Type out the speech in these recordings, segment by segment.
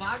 ભાગ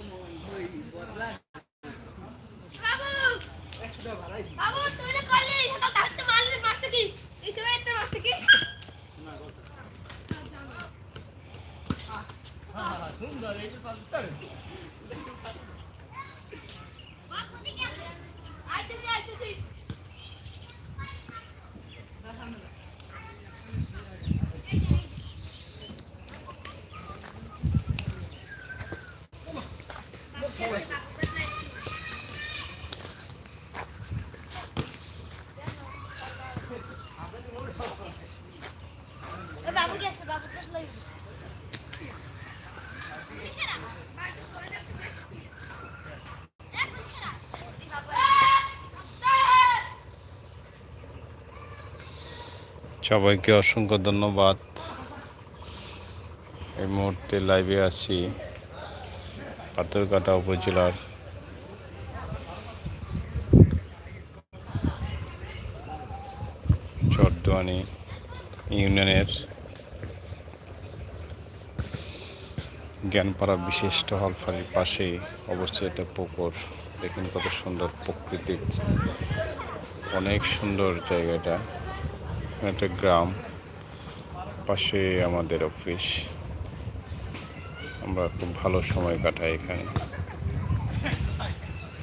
সবাইকে অসংখ্য ধন্যবাদ। এই মুহূর্তে লাইভে আছি পাথরঘাটা উপজেলার। চরদোয়ানি ইউনিয়নের জ্ঞানপাড়া বিশিষ্ট হলফারির পাশেই অবস্থিত একটা পুকুর। দেখুন কত সুন্দর প্রকৃতিক অনেক সুন্দর জায়গাটা। একটা গ্রাম, পাশে আমাদের অফিস আমরা খুব ভালো সময় কাটাই এখানে।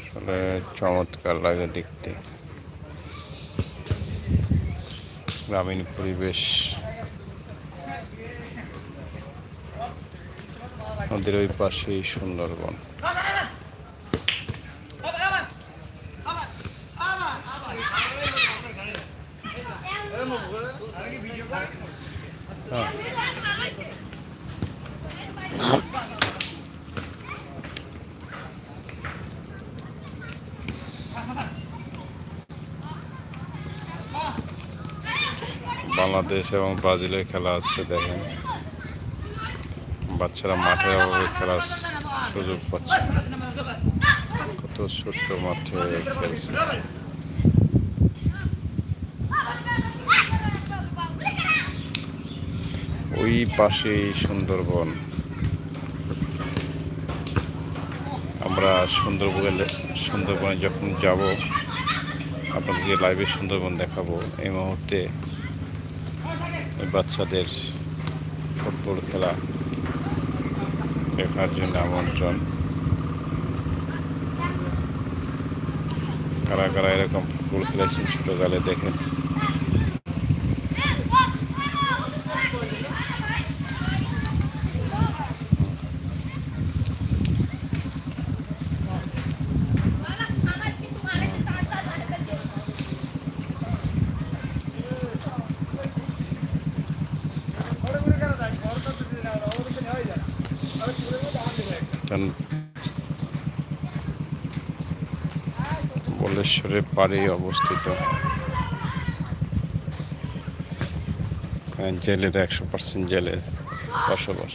আসলে চমৎকার লাগে দেখতে। গ্রামীণ পরিবেশ। আমাদের ওই পাশেই সুন্দরবন। বাংলাদেশ এবং ব্রাজিলের খেলা আছে, দেখেন। বাচ্চারা মাঠে অভাবে খেলার সুযোগ পাচ্ছে। কত ছোট্ট মাঠে খেলছে। ওই পাশেই সুন্দরবন। আমরা সুন্দরবনে সুন্দরবনে যখন যাব, আপনাদেরকে লাইভে সুন্দরবন দেখাবো। এই মুহূর্তে বাচ্চাদের ফুটবল খেলা দেখার জন্য আমন্ত্রণ। কারা কারা এরকম ফুটবল খেলেছেন ছোটোকালে দেখেন কারণ বলেশ্বরের পাড়ে অবস্থিত। এখানে জেলের একশো পার্সেন্ট জেলে বসবাস।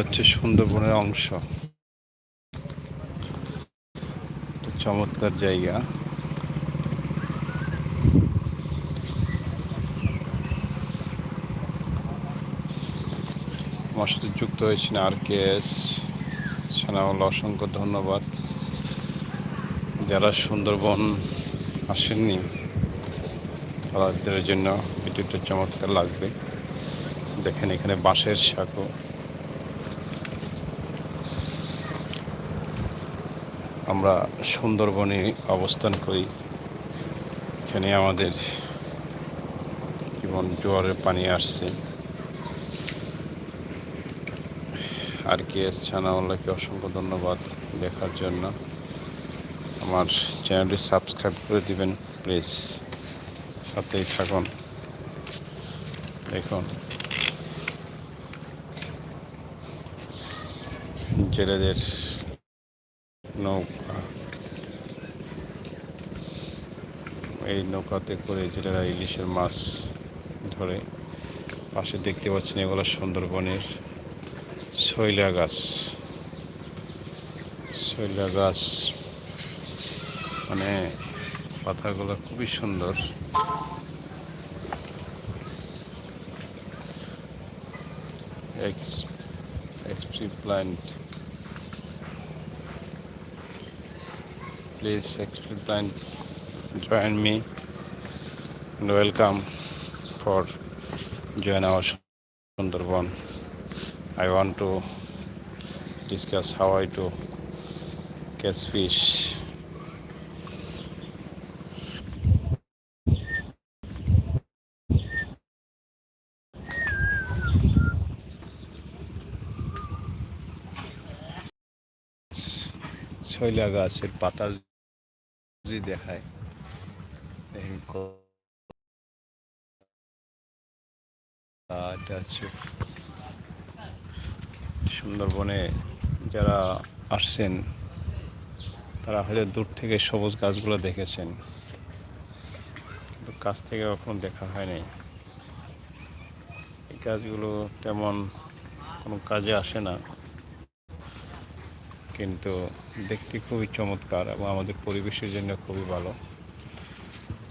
হচ্ছে সুন্দরবনের অংশ। চমৎকার জায়গা। আমার সাথে যুক্ত হয়েছেন আর কে এস। সানাউল অসংখ্য ধন্যবাদ। যারা সুন্দরবন আসেননি, তাদের জন্য এটি একটু চমৎকার লাগবে। দেখেন এখানে বাঁশের সাঁকো। আমরা সুন্দরবনে অবস্থান করি। এখানে আমাদের জীবন জোয়ারের পানি আসছে। আর কে এস ছানাওয়ালাকে অসংখ্য ধন্যবাদ দেখার জন্য। আমার চ্যানেলটি সাবস্ক্রাইব করে দিবেন, প্লিজ। সাথেই থাকুন। দেখুন। জেলেদের নৌকা। এই নৌকাতে করে জেলেরা ইলিশের মাছ ধরে। পাশে দেখতে পাচ্ছেন এগুলো সুন্দরবনের শৈলা গাছ। শৈলা গাছ। মানে পাতাগুলো খুবই সুন্দর। X extra plant please extra plant join me and welcome for join our Sundarban. I want to discuss how I do catch fish. শৈলা গাছের পাতা দেখায়। সুন্দরবনে যারা আসছেন, তারা হয়তো দূর থেকে সবুজ গাছগুলো দেখেছেন। কিন্তু কাছ থেকে কখনো দেখা হয়নি। এই গাছগুলো তেমন কোনো কাজে আসে না। কিন্তু দেখতে খুবই চমৎকার এবং আমাদের পরিবেশের জন্য খুবই ভালো।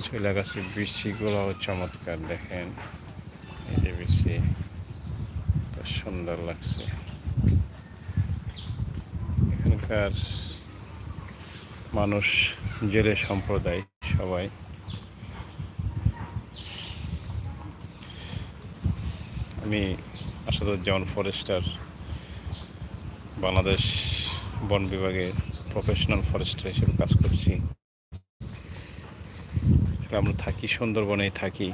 ছেলে গাছের বৃষ্টিগুলো চমৎকার, দেখেন। এই যে বৃষ্টি, তো সুন্দর লাগছে। এখানকার মানুষ, জেলে সম্প্রদায় সবাই। আমি আসাদুজ্জামান ফরেস্টার, বাংলাদেশ বন বিভাগে প্রফেশনাল ফরেস্টার হিসেবে কাজ করছি। আমরা থাকি সুন্দরবনেই থাকি।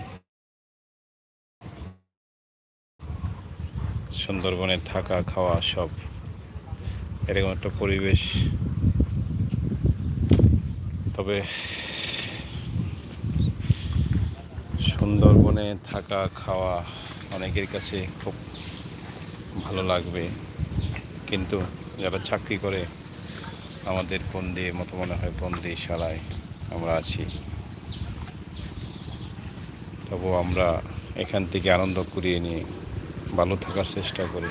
সুন্দরবনে থাকা, খাওয়া সব এরকম একটা পরিবেশ। তবে সুন্দরবনে থাকা, খাওয়া অনেকের কাছে খুব ভালো লাগবে। কিন্তু যারা চাকরি করে, আমাদের বন্দির মতো মনে হয় বন্দিশালায় আমরা আছি। তবু আমরা এখান থেকে আনন্দ কুড়িয়ে নিয়ে ভালো থাকার চেষ্টা করি।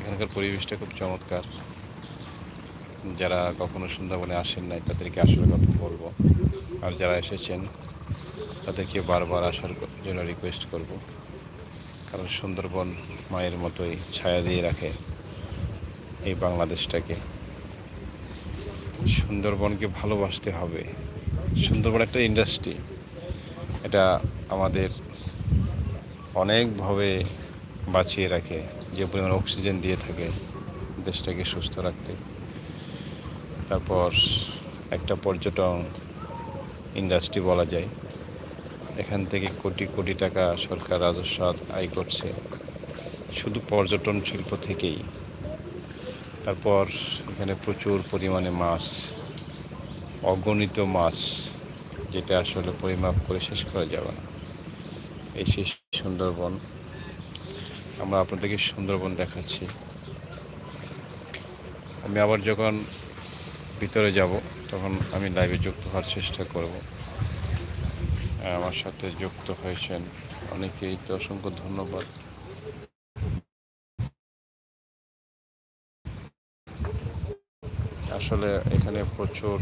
এখানকার পরিবেশটা খুব চমৎকার। যারা কখনো সুন্দরবনে আসেন নাই, তাদেরকে আসলে কথা বলব। আর যারা এসেছেন, তাদেরকে বারবার আসার জন্য রিকোয়েস্ট করব। কারণ সুন্দরবন মায়ের মতোই ছায়া দিয়ে রাখে। এই বাংলাদেশটাকে। সুন্দরবনকে ভালোবাসতে হবে। সুন্দরবন একটা ইন্ডাস্ট্রি এটা আমাদের অনেকভাবে বাঁচিয়ে রাখে, যে পরিমাণ অক্সিজেন দিয়ে থাকে দেশটাকে সুস্থ রাখতে। তারপর একটা পর্যটন ইন্ডাস্ট্রি বলা যায়। এখান থেকে কোটি কোটি টাকা সরকার রাজস্ব আয় করছে। শুধু পর্যটন শিল্প থেকেই। তারপর এখানে প্রচুর পরিমাণে মাছ, অগণিত মাছ, যেটা আসলে পরিমাপ করে শেষ করা যাবে না। এই সেই সুন্দরবন। আমরা আপনাদেরকে সুন্দরবন দেখাচ্ছি। আমি আবার যখন ভিতরে যাব, তখন আমি লাইভে যুক্ত হওয়ার চেষ্টা করব। আমার সাথে যুক্ত হয়েছেন অনেকেই। তো অসংখ্য ধন্যবাদ। আসলে এখানে প্রচুর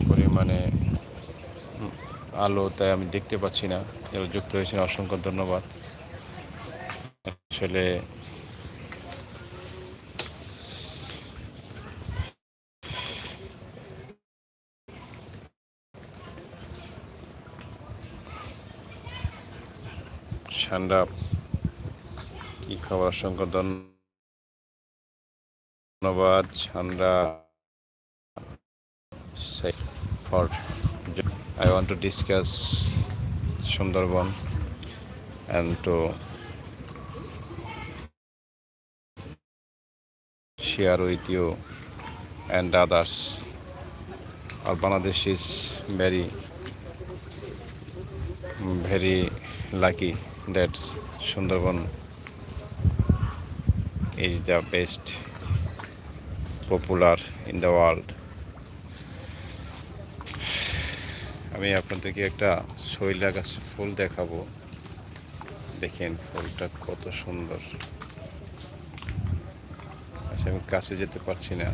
পরিমাণে আলো, তাই আমি দেখতে পাচ্ছি না। যারা যুক্ত হয়েছেন, অসংখ্য ধন্যবাদ। আসলে ঠান্ডা কি খবর? অসংখ্য ধন্যবাদ। ধন্যবাদ আমরা for I want discuss Sundarban and to share with you and others R Bangladesh is very very lucky that's Sundarban is the best popular in the world. আমি আপনাদেরকে একটা শৈলা গাছের ফুল দেখাবো। দেখেন ফুলটা কত সুন্দর। আচ্ছা আমি কাছে যেতে পারছি না।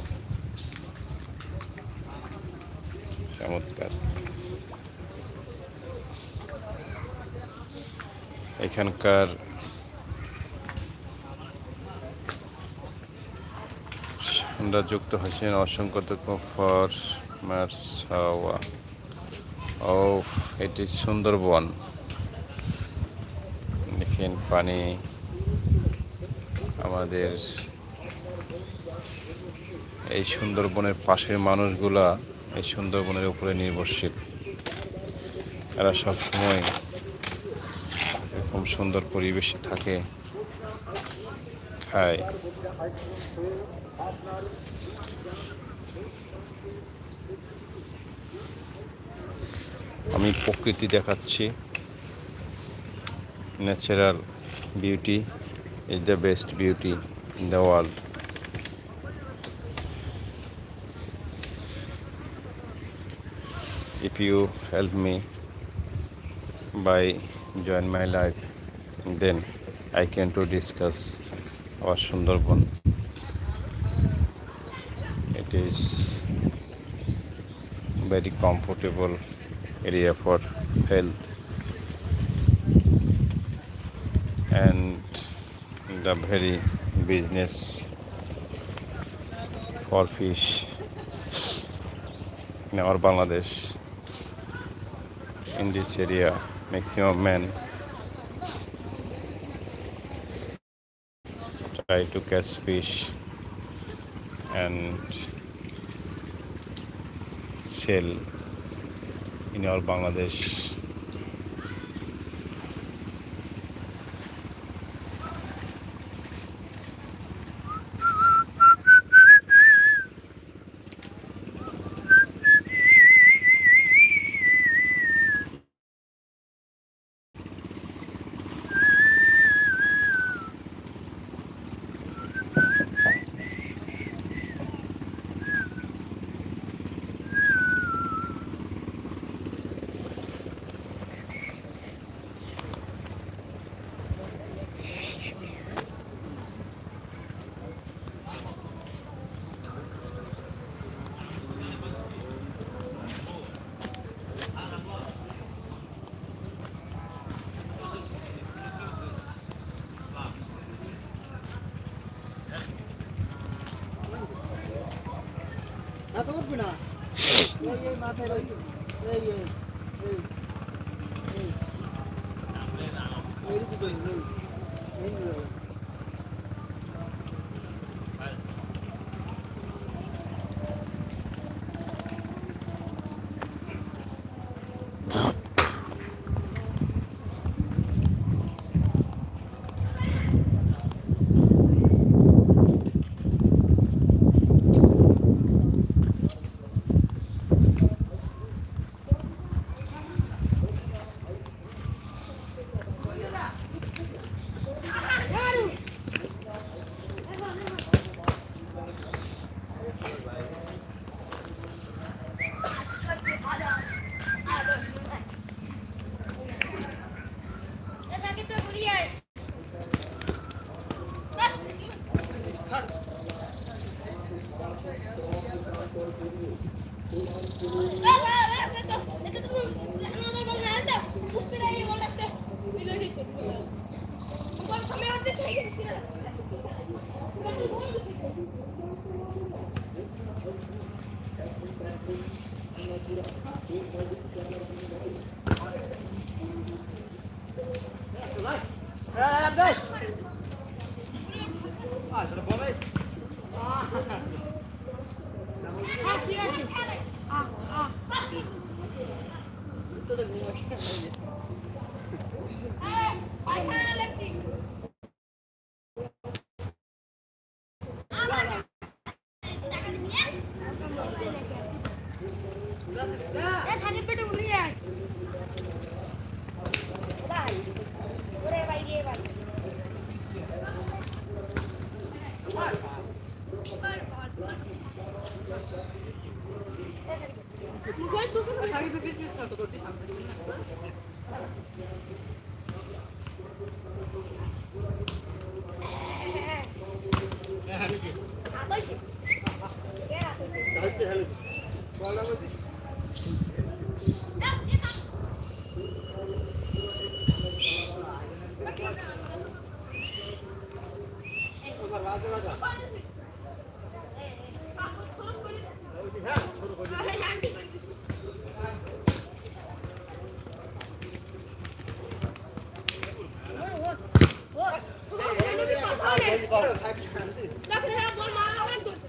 চমৎকার। এখানকার সন্ধ্যাযুক্ত হয়েছেন অসংখ্য ফর মার্সাওয়া ও এটি সুন্দরবন। দেখেন পানি আমাদের এই সুন্দরবনের পাশের মানুষগুলা এই সুন্দরবনের উপরে নির্ভরশীল। এরা সবসময় এরকম সুন্দর পরিবেশে থাকে, খায়। আমি প্রকৃতি দেখাচ্ছি। Natural beauty is the best beauty in the world if you help me by join my life then I can to discuss আমার Sundarban is very comfortable area for health and the very business for fish in our Bangladesh in this area maximum men try to catch fish and মিছিল in all Bangladesh উঠবি না? এই মাথায় এই এই। あ、あ。साइड में बीच में स्टार्ट करो ठीक है Bakın her an var mı? Alan görsün.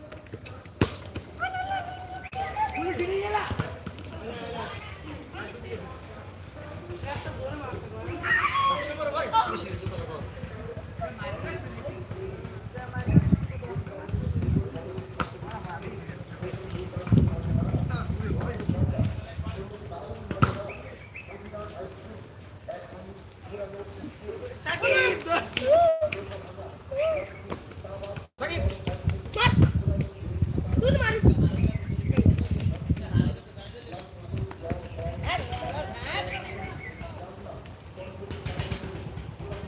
Ini sini lah.